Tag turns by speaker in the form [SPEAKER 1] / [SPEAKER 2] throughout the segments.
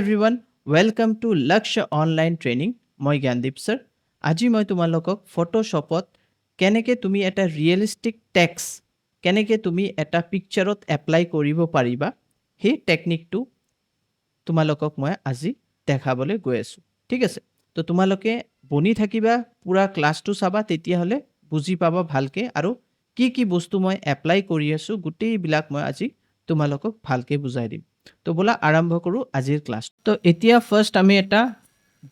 [SPEAKER 1] Everyone welcome to Lakshya online training মই Gyandeep sir আজি মই তোমালোকক ফটোশ্বপত কেনেকৈ তুমি এটা ৰিয়েলিষ্টিক টেক্স কেনেকৈ তুমি এটা পিকচাৰত এপ্লাই কৰিব পাৰিবা, সেই টেকনিকটো তোমালোকক মই আজি দেখাবলৈ গৈ আছোঁ। ঠিক আছে? তো তোমালোকে বনি থাকিবা, পূৰা ক্লাছটো চাবা, তেতিয়াহ'লে বুজি পাবা ভালকৈ। আৰু কি কি বস্তু মই এপ্লাই কৰি আছোঁ, গোটেইবিলাক মই আজি তোমালোকক ভালকৈ বুজাই দিম। তো ব'লা আৰম্ভ কৰোঁ আজিৰ ক্লাছ তো এতিয়া ফাৰ্ষ্ট আমি এটা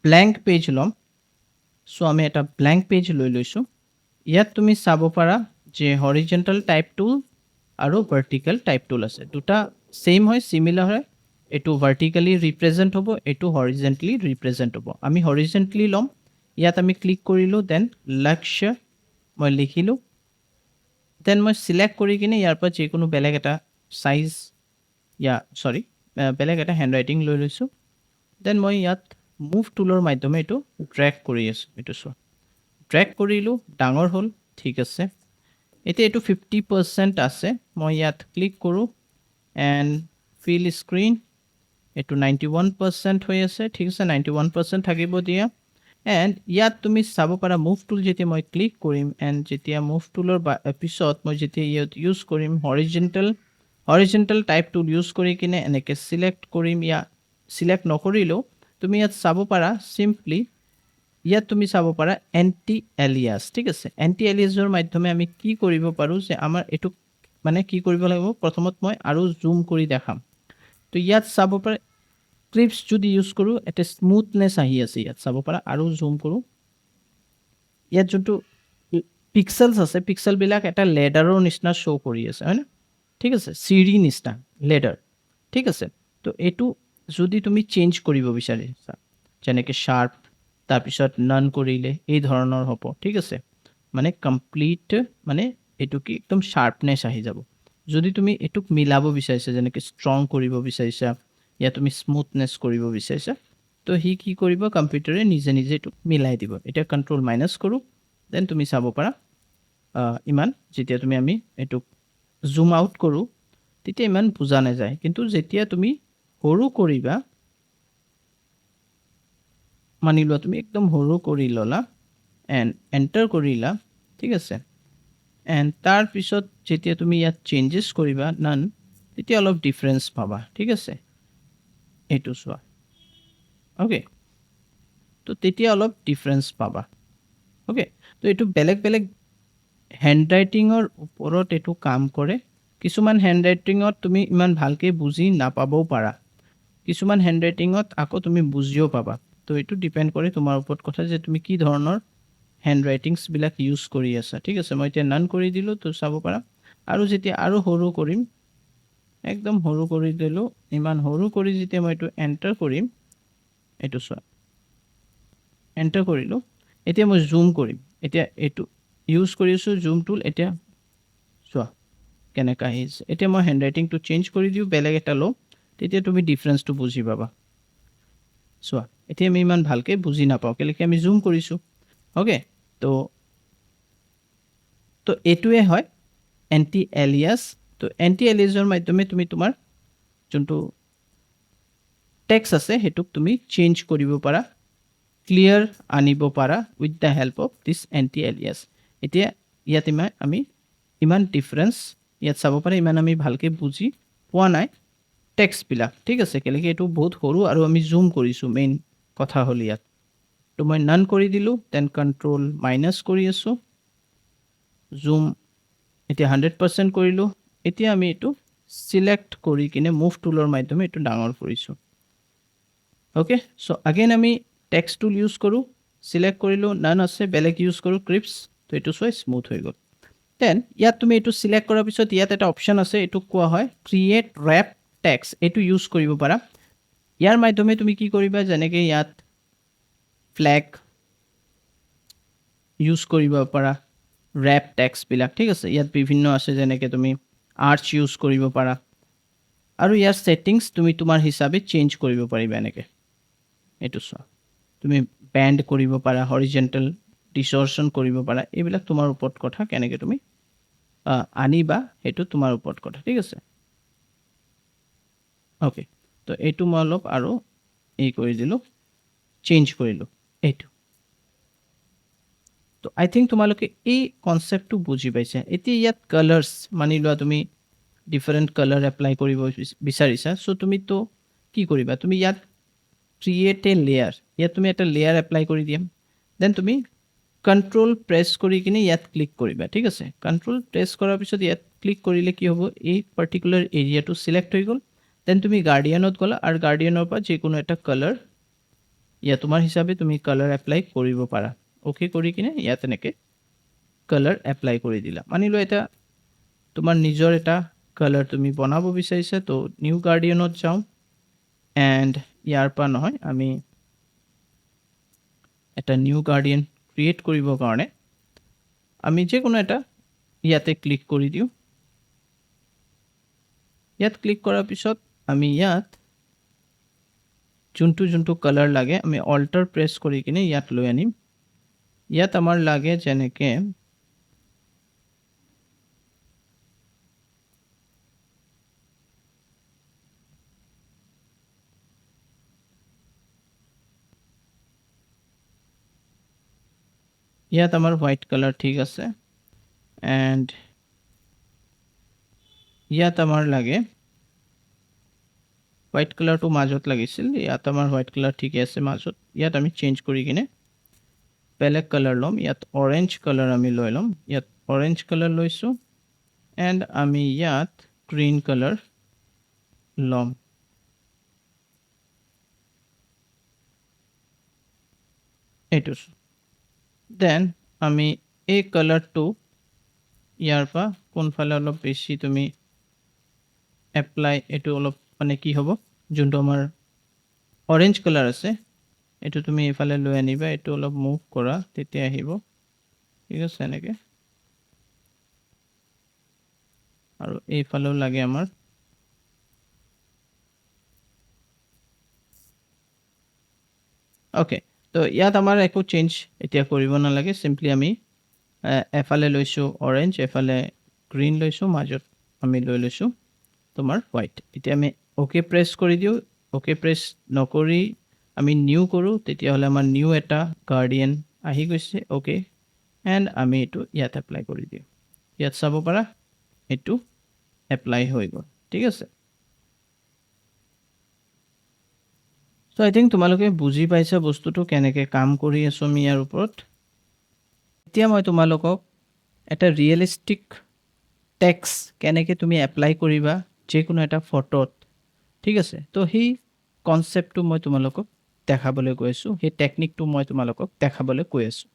[SPEAKER 1] ব্লেংক পেজ ল'ম। চ' আমি এটা ব্লেংক পেজ লৈ লৈছোঁ। ইয়াত তুমি চাব পাৰা যে হৰিজেণ্টেল টাইপ টুল আৰু ভাৰ্টিকেল টাইপ টুল আছে। দুটা ছেইম হয় চিমিলাৰ হয়। এইটো ভাৰ্টিকেলি ৰিপ্ৰেজেণ্ট হ'ব, এইটো হৰিজেণ্টলি ৰিপ্ৰেজেণ্ট হ'ব। আমি হৰিজেণ্টলি ল'ম। ইয়াত আমি ক্লিক কৰিলোঁ দেন লক্ষ্য মই লিখিলোঁ। দেন মই চিলেক্ট কৰি কিনে ইয়াৰ পৰা যিকোনো বেলেগ এটা চাইজ ইয়া চৰি বেলেগ এটা হেণ্ড ৰাইটিং লৈ লৈছোঁ। দেন মই ইয়াত মুভ টুলৰ মাধ্যমে এইটো ড্ৰেগ কৰি আছোঁ, এইটো চোৱা। ড্ৰেগ কৰিলোঁ, ডাঙৰ হ'ল, ঠিক আছে। এতিয়া এইটো ফিফটি পাৰ্চেণ্ট আছে, মই ইয়াত ক্লিক কৰোঁ এণ্ড ফিল স্ক্ৰীন এইটো নাইণ্টি ওৱান পাৰ্চেণ্ট হৈ আছে, ঠিক আছে নাইণ্টি ওৱান পাৰ্চেণ্ট থাকিব দিয়া। এণ্ড ইয়াত তুমি চাব পাৰা মুভ টুল যেতিয়া মই ক্লিক কৰিম এণ্ড যেতিয়া মুভ টুলৰ পিছত মই যেতিয়া ইয়াত ইউজ কৰিম horizontal horizontal type tool use কৰি কিনে এনেকৈ চিলেক্ট কৰিম ইয়াত চিলেক্ট নকৰিলেও তুমি ইয়াত চাব পাৰা চিম্পলি ইয়াত তুমি চাব পাৰা এণ্টি এলিয়াছ ঠিক আছে? এণ্টি এলিয়াছৰ মাধ্যমে আমি কি কৰিব পাৰোঁ যে আমাৰ এইটো মানে কি কৰিব লাগিব? প্ৰথমত মই আৰু জুম কৰি দেখাম। তো ইয়াত চাব পাৰা ক্লিপছ যদি ইউজ কৰোঁ, এটা স্মুথনেছ আহি আছে ইয়াত। চাব পাৰা আৰু জুম কৰোঁ। ইয়াত যোনটো পিক্সেলছ আছে পিক্সেলবিলাক এটা লেডাৰৰ নিচিনা শ্ব' কৰি আছে হয়নে ঠিক আছে চিৰি নিচিনা লেডাৰ ঠিক আছে। তো এইটো যদি তুমি চেঞ্জ কৰিব বিচাৰিছা যেনেকৈ শ্বাৰ্প তাৰপিছত নান কৰিলে এই ধৰণৰ হ'ব ঠিক আছে। মানে কমপ্লিট মানে এইটো কি একদম শ্বাৰ্পনেছ আহি যাব। যদি তুমি এইটোক মিলাব বিচাৰিছা যেনেকৈ ষ্ট্ৰং কৰিব বিচাৰিছা ইয়াত তুমি স্মুথনেছ কৰিব বিচাৰিছা তো সি কি কৰিব কম্পিউটাৰে নিজে নিজে এইটো মিলাই দিব। এতিয়া কণ্ট্ৰল মাইনাছ কৰোঁ দেন তুমি চাব পাৰা ইমান যেতিয়া তুমি আমি এইটোক জুম আউট কৰোঁ তেতিয়া ইমান বুজা নাযায়। কিন্তু যেতিয়া তুমি সৰু কৰিবা মানি লোৱা তুমি একদম সৰু কৰি ল'লা এণ্ড এণ্টাৰ কৰিলা ঠিক আছে। এণ্ড তাৰপিছত যেতিয়া তুমি ইয়াত চেঞ্জেছ কৰিবা নান তেতিয়া অলপ ডিফাৰেঞ্চ পাবা ঠিক আছে? এইটো চোৱা। অ'কে তো তেতিয়া অলপ ডিফাৰেঞ্চ পাবা। অ'কে তো এইটো বেলেগ বেলেগ হেণ্ড ৰাইটিঙৰ ওপৰত এইটো কাম কৰে। কিছুমান হেণ্ড ৰাইটিঙত তুমি ইমান ভালকৈ বুজি নাপাবও পাৰা। কিছুমান হেণ্ড ৰাইটিঙত আকৌ তুমি বুজিও পাবা। তো এইটো ডিপেণ্ড কৰে তোমাৰ ওপৰত কথা যে তুমি কি ধৰণৰ হেণ্ড ৰাইটিংছবিলাক ইউজ কৰি আছা। ঠিক আছে মই এতিয়া নান কৰি দিলোঁ তো চাব পাৰা। আৰু যেতিয়া আৰু সৰু কৰিম একদম সৰু কৰি দিলোঁ ইমান সৰু কৰি যেতিয়া মই এইটো এণ্টাৰ কৰিম এইটো চোৱা এণ্টাৰ কৰিলোঁ এতিয়া মই জুম কৰিম। এতিয়া এইটো ইউজ কৰি আছোঁ জুম টুল এতিয়া চোৱা কেনেকৈ আহিছে এতিয়া মই হেণ্ড ৰাইটিংটো চেঞ্জ কৰি দিওঁ বেলেগ এটা লওঁ তেতিয়া তুমি ডিফাৰেঞ্চটো বুজি পাবা। চোৱা এতিয়া আমি ইমান ভালকৈ বুজি নাপাওঁ কেলৈকে আমি জুম কৰিছোঁ। অ'কে তো তো এইটোৱে হয় এণ্টি এলিয়াছ তো এণ্টি এলিয়াছৰ মাধ্যমে তুমি তোমাৰ যোনটো টেক্স আছে সেইটোক তুমি চেঞ্জ কৰিব পাৰা ক্লিয়াৰ আনিব পাৰা with the help of this anti alias এতিয়া ইয়াত ইমান আমি ইমান ডিফাৰেঞ্চ ইয়াত চাব পাৰে ইমান আমি ভালকৈ বুজি পোৱা নাই। টেক্সটবিলাক ঠিক আছে, কেলৈকে এইটো বহুত সৰু আৰু আমি জুম কৰিছোঁ মেইন কথা হ'ল ইয়াত। তো মই নান কৰি দিলোঁ দেন কণ্ট্ৰল মাইনাছ কৰি আছোঁ। জুম এতিয়া হাণ্ড্ৰেড পাৰ্চেণ্ট কৰিলোঁ। এতিয়া আমি এইটো চিলেক্ট কৰি কিনে মুভ টুলৰ মাধ্যমে এইটো ডাঙৰ কৰিছোঁ। অ'কে চ' আগেইন আমি টেক্স টুল ইউজ কৰোঁ চিলেক্ট কৰিলোঁ নান আছে, বেলেগ ইউজ কৰোঁ ক্ৰিপছ তো এইটো চোৱা স্মুথ হৈ গ'ল। দেন ইয়াত তুমি এইটো চিলেক্ট কৰাৰ পিছত ইয়াত এটা অপশ্যন আছে এইটোক কোৱা হয় ক্ৰিয়েট ৰেপ টেক্স এইটো ইউজ কৰিব পাৰা। ইয়াৰ মাধ্যমে তুমি কি কৰিবা যেনেকৈ ইয়াত ফ্লেগ ইউজ কৰিব পাৰা ৰেপ টেক্সবিলাক ঠিক আছে? ইয়াত বিভিন্ন আছে যেনেকৈ তুমি আৰ্টছ ইউজ কৰিব পাৰা। আৰু ইয়াৰ ছেটিংছ তুমি তোমাৰ হিচাপে চেঞ্জ কৰিব পাৰিবা এনেকৈ। এইটো চোৱা। তুমি বেণ্ড কৰিব পাৰা হৰিজেণ্টেল ডিচৰ্চন কৰিব পাৰা। এইবিলাক তোমাৰ ওপৰত কথা কেনেকৈ তুমি আনিবা, সেইটো তোমাৰ ওপৰত কথা, ঠিক আছে? অ'কে তো এইটো মই অলপ আৰু এই কৰি দিলোঁ চেঞ্জ কৰিলোঁ এইটো। তো আই থিংক তোমালোকে এই কনচেপ্টটো বুজি পাইছা। এতিয়া ইয়াত কালাৰ্ছ মানি লোৱা তুমি ডিফাৰেণ্ট কালাৰ এপ্লাই কৰিব বিচাৰিছা চ' তুমিতো কি কৰিবা? তুমি ইয়াত ক্ৰিয়েট এ লেয়াৰ ইয়াত তুমি এটা লেয়াৰ এপ্লাই কৰি দিম। দেন তুমি কণ্ট্ৰল প্ৰেছ কৰি কিনে ইয়াত ক্লিক কৰিবা ঠিক আছে? কণ্ট্ৰল প্ৰেছ কৰাৰ পিছত ইয়াত ক্লিক কৰিলে কি হ'ব? এই পাৰ্টিকুলাৰ এৰিয়াটো চিলেক্ট হৈ গ'ল। দেন তুমি গাৰ্ডিয়ানত গ'লা আৰু গাৰ্ডিয়ানৰ পৰা যিকোনো এটা কালাৰ ইয়াত তোমাৰ হিচাপে তুমি কালাৰ এপ্লাই কৰিব পাৰা। অ'কে কৰি কিনে ইয়াত এনেকৈ কালাৰ এপ্লাই কৰি দিলা। মানি লোৱা এটা তোমাৰ নিজৰ এটা কালাৰ তুমি বনাব বিচাৰিছা তো নিউ গাৰ্ডিয়ানত যাওঁ। এণ্ড ইয়াৰ পৰা নহয় আমি এটা নিউ গাৰ্ডিয়ান ক্ৰিয়েট কৰিবৰ কাৰণে আমি যিকোনো এটা ইয়াতে ক্লিক কৰি দিওঁ। ইয়াত ক্লিক কৰাৰ পিছত আমি ইয়াত যোনটো যোনটো কালাৰ লাগে আমি অল্টাৰ প্ৰেছ কৰি কিনে ইয়াত লৈ আনিম। ইয়াত আমাৰ লাগে যেনেকৈ ইয়াত আমাৰ হোৱাইট কালাৰ ঠিক আছে। এণ্ড ইয়াত আমাৰ লাগে। হোৱাইট কালাৰটো মাজত লাগিছিল, ইয়াত আমাৰ হোৱাইট কালাৰ ঠিকে আছে মাজত। ইয়াত আমি চেঞ্জ কৰি কিনে বেলেগ কালাৰ ল'ম, ইয়াত অৰেঞ্জ কালাৰ আমি লৈ ল'ম। ইয়াত অৰেঞ্জ কালাৰ লৈছোঁ এণ্ড আমি ইয়াত গ্ৰীণ কালাৰ ল'ম। এইটো। দেন আমি এই কালাৰটো ইয়াৰ পৰা কোনফালে অলপ বেছি তুমি এপ্লাই এইটো অলপ মানে কি হ'ব? যোনটো আমাৰ অৰেঞ্জ কালাৰ আছে, এইটো তুমি এইফালে লৈ আনিবা, এইটো অলপ মুভ কৰা, তেতিয়া আহিব। ঠিক আছে, এনেকৈ। আৰু এইফালেও লাগে আমাৰ। অ'কে তো ইয়াত আমাৰ একো চেঞ্জ এতিয়া কৰিব নালাগে চিম্পলি আমি এফালে লৈছোঁ অৰেঞ্জ এফালে গ্ৰীণ লৈছোঁ, মাজত আমি লৈ লৈছোঁ তোমাৰ হোৱাইট এতিয়া আমি অ'কে প্ৰেছ কৰি দিওঁ অ'কে প্ৰেছ নকৰি আমি নিউ কৰোঁ, তেতিয়াহ'লে আমাৰ নিউ এটা গাৰ্ডিয়ান আহি গৈছে অ'কে এণ্ড আমি এইটো ইয়াত এপ্লাই কৰি দিওঁ। ইয়াত চাব পাৰা, এইটো এপ্লাই হৈ গ'ল। ঠিক আছে? চ' আই থিংক তোমালোকে বুজি পাইছা বস্তুটো কেনেকৈ কাম কৰি আছোঁ আমি ইয়াৰ ওপৰত। এতিয়া মই তোমালোকক এটা ৰিয়েলিষ্টিক টেক্স কেনেকৈ তুমি এপ্লাই কৰিবা, যিকোনো এটা ফটোত ঠিক আছে? তো সেই কনচেপ্টটো মই তোমালোকক দেখাবলৈ গৈ আছোঁ। সেই টেকনিকটো মই তোমালোকক দেখাবলৈ কৈ আছোঁ।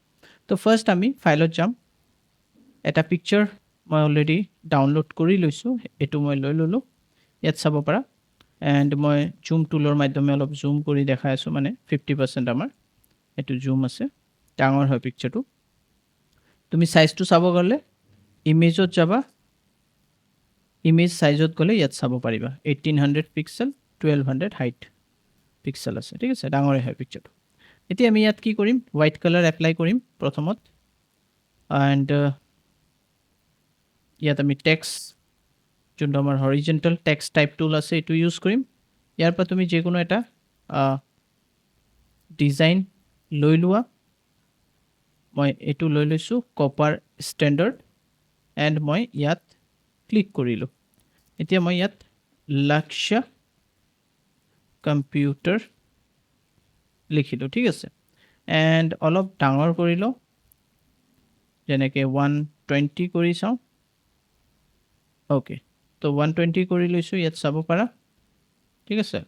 [SPEAKER 1] তো ফাৰ্ষ্ট আমি ফাইলত যাম। এটা পিকচাৰ মই অলৰেডি ডাউনলোড কৰি লৈছোঁ। এইটো মই লৈ ল'লোঁ। ইয়াত চাব পাৰা। এণ্ড মই জুম টুলৰ মাধ্যমে অলপ জুম কৰি দেখাই আছোঁ মানে ফিফটি পাৰ্চেণ্ট আমাৰ। এইটো জুম আছে। ডাঙৰ হয় পিকচাৰটো তুমি চাইজটো চাব গ'লে ইমেজত যাবা। ইমেজ চাইজত গ'লে ইয়াত চাব পাৰিবা। Eighteen hundred pixel twelve hundred height pixel আছে। ঠিক আছে? ডাঙৰে হয় পিকচাৰটো এতিয়া আমি ইয়াত কি কৰিম? হোৱাইট কালাৰ এপ্লাই কৰিম প্ৰথমত। এণ্ড ইয়াত আমি টেক্স যোনটো আমাৰ হৰিজেণ্টেল টেক্স টাইপ টুল আছে এইটো ইউজ কৰিম। ইয়াৰ পৰা তুমি যিকোনো এটা ডিজাইন লৈ লোৱা। মই এইটো লৈ লৈছোঁ কপাৰ ষ্টেণ্ডাৰ্ড এণ্ড মই ইয়াত ক্লিক কৰিলোঁ। এতিয়া মই ইয়াত লক্ষ্য কম্পিউটাৰ লিখিলোঁ ঠিক আছে? এণ্ড অলপ ডাঙৰ কৰি লওঁ। যেনেকৈ ওৱান টুৱেণ্টি কৰি চাওঁ। অ'কে তো ওৱান টুৱেণ্টি কৰি লৈছোঁ ইয়াত চাব পাৰা। ঠিক আছে?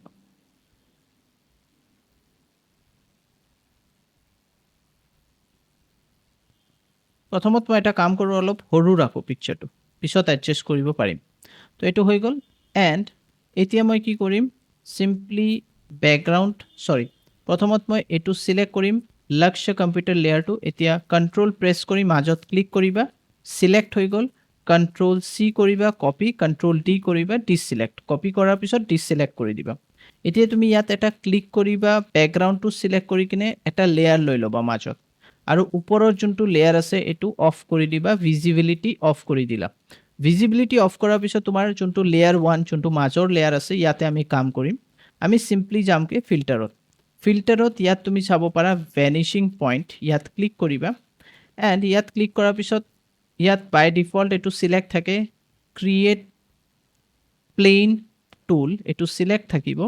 [SPEAKER 1] প্ৰথমত মই এটা কাম কৰোঁ অলপ, সৰু ৰাখোঁ পিকচাৰটো পিছত এডজাষ্ট কৰিব পাৰিম। তো এইটো হৈ গ'ল। এণ্ড এতিয়া মই কি কৰিম? চিম্পলি বেকগ্ৰাউণ্ড চৰি প্ৰথমত মই এইটো চিলেক্ট কৰিম। লক্ষ্য কম্পিউটাৰ লেয়াৰটো এতিয়া কণ্ট্ৰল প্ৰেছ কৰি মাজত ক্লিক কৰিবা। চিলেক্ট হৈ গ'ল। কণ্ট্ৰল চি কৰিবা কপি কণ্ট্ৰল ডি কৰিবা ডিচিলেক্ট কপি কৰাৰ পিছত ডিচিলেক্ট কৰি দিবা। এতিয়া তুমি ইয়াত এটা ক্লিক কৰিবা বেকগ্ৰাউণ্ডটো চিলেক্ট কৰি কিনে এটা লেয়াৰ লৈ ল'বা মাজত। আৰু ওপৰৰ যোনটো লেয়াৰ আছে, এইটো অফ কৰি দিবা ভিজিবিলিটি অফ কৰি দিলা। ভিজিবিলিটি অফ কৰাৰ পিছত তোমাৰ যোনটো লেয়াৰ ওৱান যোনটো মাজৰ লেয়াৰ আছে, ইয়াতে আমি কাম কৰিম। আমি চিম্পলি যামকৈ ফিল্টাৰত ফিল্টাৰত ইয়াত তুমি চাব পাৰা ভেনিচিং পইণ্ট ইয়াত ক্লিক কৰিবা। এণ্ড ইয়াত ক্লিক কৰাৰ পিছত ইয়াত বাই ডিফল্ট এইটো চিলেক্ট থাকে ক্ৰিয়েট প্লেইন টুল এইটো চিলেক্ট থাকিব।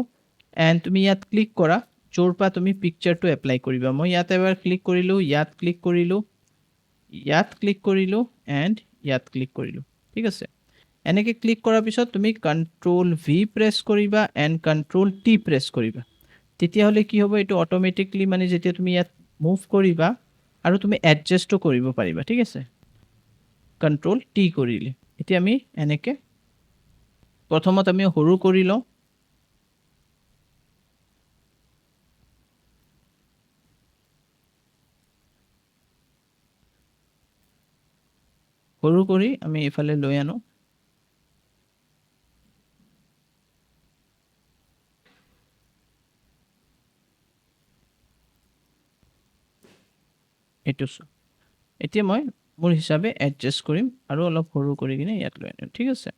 [SPEAKER 1] এণ্ড তুমি ইয়াত ক্লিক কৰা, য'ৰ পৰা তুমি পিকচাৰটো এপ্লাই কৰিবা। মই ইয়াত এবাৰ ক্লিক কৰিলোঁ, ইয়াত ক্লিক কৰিলোঁ, ইয়াত ক্লিক কৰিলোঁ এণ্ড ইয়াত ক্লিক কৰিলোঁ। ঠিক আছে? এনেকৈ ক্লিক কৰাৰ পিছত তুমি কণ্ট্ৰল ভি প্ৰেছ কৰিবা এণ্ড কণ্ট্ৰল টি প্ৰেছ কৰিবা। তেতিয়াহ'লে কি হ'ব, এইটো অট'মেটিকলি মানে যেতিয়া তুমি ইয়াত মুভ কৰিবা আৰু তুমি এডজাষ্টো কৰিব পাৰিবা। ঠিক আছে? কণ্ট্ৰল টি কৰিলে। এতিয়া আমি এনেকৈ প্ৰথমত আমি সৰু কৰি লওঁ। সৰু কৰি আমি এইফালে লৈ আনো। এইটো এতিয়া মই মোৰ হিচাপে এডজাষ্ট কৰিম আৰু অলপ সৰু কৰি কিনে ইয়াত লৈ আনিম, ঠিক আছে?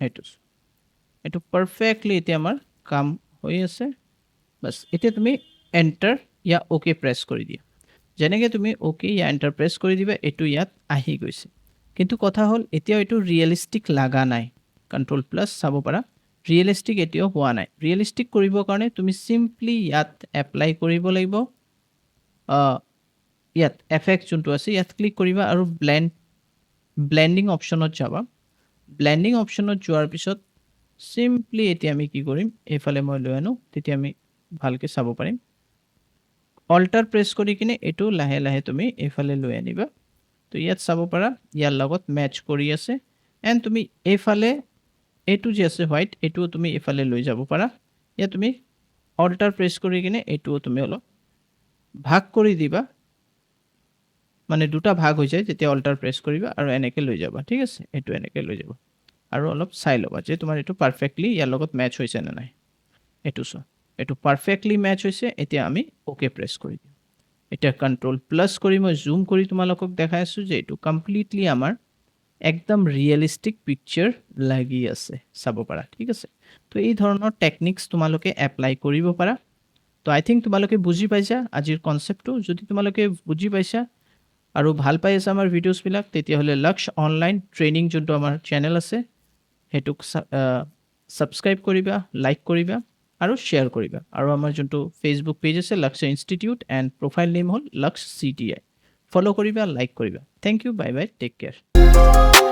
[SPEAKER 1] এইটো। এইটো পাৰফেক্টলি এতিয়া আমাৰ কাম হৈ আছে। বাছ, এতিয়া তুমি এণ্টাৰ ইয়া অ'কে প্ৰেছ কৰি দিয়া। যেনেকৈ তুমি অ'কে ইয়া এণ্টাৰ প্ৰেছ কৰি দিবা, এইটো ইয়াত আহি গৈছে। কিন্তু কথা হ'ল এতিয়াও এইটো ৰিয়েলিষ্টিক লগা নাই। কণ্ট্ৰল প্লাছ চাব পাৰা। ৰিয়েলিষ্টিক এতিয়াও হোৱা নাই। ৰিয়েলিষ্টিক কৰিবৰ কাৰণে তুমি চিম্পলি ইয়াত এপ্লাই কৰিব লাগিব। ইয়াত এফেক্ট যোনটো আছে, ইয়াত ক্লিক কৰিবা আৰু ব্লেণ্ড ব্লেণ্ডিং অপশ্যনত যাবা। ব্লেণ্ডিং অপশ্যনত যোৱাৰ পিছত চিম্পলি এতিয়া আমি কি কৰিম, এইফালে মই লৈ আনো, তেতিয়া আমি ভালকৈ চাব পাৰিম। অল্টাৰ প্ৰেছ কৰি কিনে এইটো লাহে লাহে তুমি এইফালে লৈ আনিবা। তো ইয়াত চাব পাৰা, ইয়াৰ লগত মেটচ কৰি আছে। এণ্ড তুমি এইফালে এইটো যে আছে হোৱাইট এইটোও তুমি এইফালে লৈ যাব পাৰা। ইয়াত তুমি অল্টাৰ প্ৰেছ কৰি কিনে এইটোও তুমি অলপ ভাগ কৰি দিবা। মানে দুটা ভাগ হৈ যায় যেতিয়া অল্টাৰ প্ৰেছ কৰিবা আৰু এনেকৈ লৈ যাবা ঠিক আছে? এইটো এনেকৈ লৈ যাবা। আৰু অলপ চাই ল'বা যে তোমাৰ এইটো পাৰফেক্টলি ইয়াৰ লগত মেটচ হৈছে নে নাই। এইটো চোৱা। এইটো পাৰফেক্টলি মেটচ হৈছে এতিয়া আমি অ'কে প্ৰেছ কৰি দিওঁ এতিয়া কণ্ট্ৰল প্লাছ কৰি মই জুম কৰি তোমালোকক দেখাই আছোঁ যে এইটো কমপ্লিটলি আমাৰ একদম ৰিয়েলিষ্টিক পিকচাৰ লাগি আছে চাব পাৰা ঠিক আছে? তো এই ধৰণৰ টেকনিক্স তোমালোকে এপ্লাই কৰিব পাৰা তো আই থিংক তোমালোকে বুজি পাইছা, আজিৰ কনচেপ্টটো যদি তোমালোকে বুজি পাইছা আৰু ভালো পাই আছা আমাৰ ভিডিঅ'ছবিলাক তেতিয়াহ'লে লক্ষ অনলাইন ট্ৰেইনিং যোনটো আমাৰ চেনেল আছে, সেইটোক ছাবস্ক্ৰাইব কৰিবা লাইক কৰিবা আৰু শ্বেয়াৰ কৰিবা। আৰু আমাৰ যোনটো ফেচবুক পেজ আছে লক্ষ ইনষ্টিটিউট এণ্ড প্ৰফাইল নেম হ'ল Lakshya C T I follow' কৰিবা লাইক কৰিবা। Thank you bye bye take care thank you